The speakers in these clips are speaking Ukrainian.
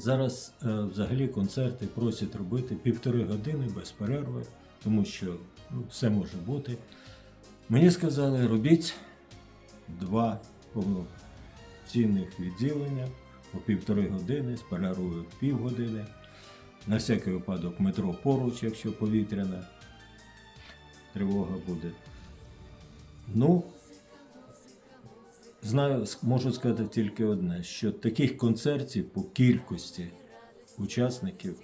зараз е, взагалі концерти просять робити півтори години без перерви, тому що ну, все може бути. Мені сказали, робіть два повноцінних відділення по півтори години з перервою півгодини. На всякий випадок метро поруч, якщо повітряна тривога буде. Ну, знаю, можу сказати тільки одне, що таких концертів по кількості учасників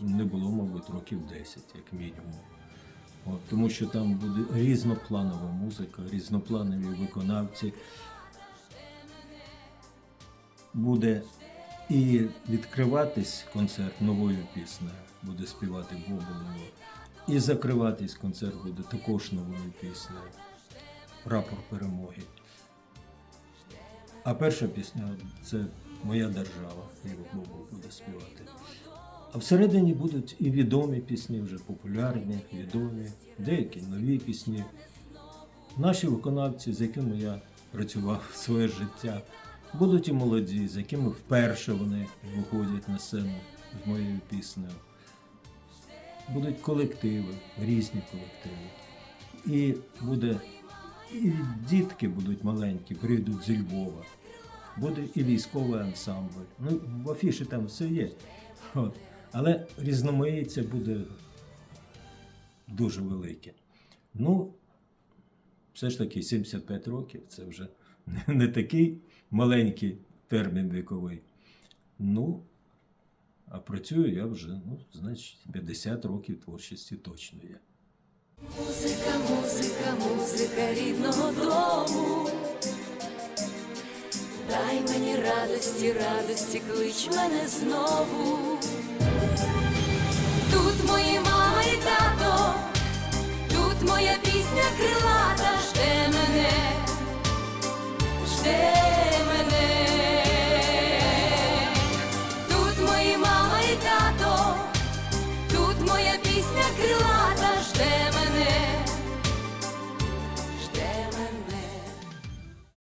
не було, мабуть, років 10, як мінімум. От, тому що там буде різнопланова музика, різнопланові виконавці. Буде і відкриватись концерт новою піснею, буде співати Боболево. І закриватись концерт буде також новою піснею. Прапор перемоги. А перша пісня це Моя держава, Іво Бобов буде співати. А всередині будуть і відомі пісні, вже популярні, відомі, деякі нові пісні. Наші виконавці, з якими я працював своє життя, будуть і молоді, з якими вперше вони виходять на сцену з моєю піснею. Будуть колективи, різні колективи. І буде і дітки будуть маленькі, прийдуть зі Львова. Буде і військовий ансамбль. Ну, в афіші там все є. От. Але різноманіття буде дуже велике. Ну, все ж таки 75 років це вже не- такий маленький термін віковий. Ну, а працюю я вже, ну, значить, 50 років творчості точно є. Музика, музика, музика рідного дому. Мені радості, радості, клич мене знову.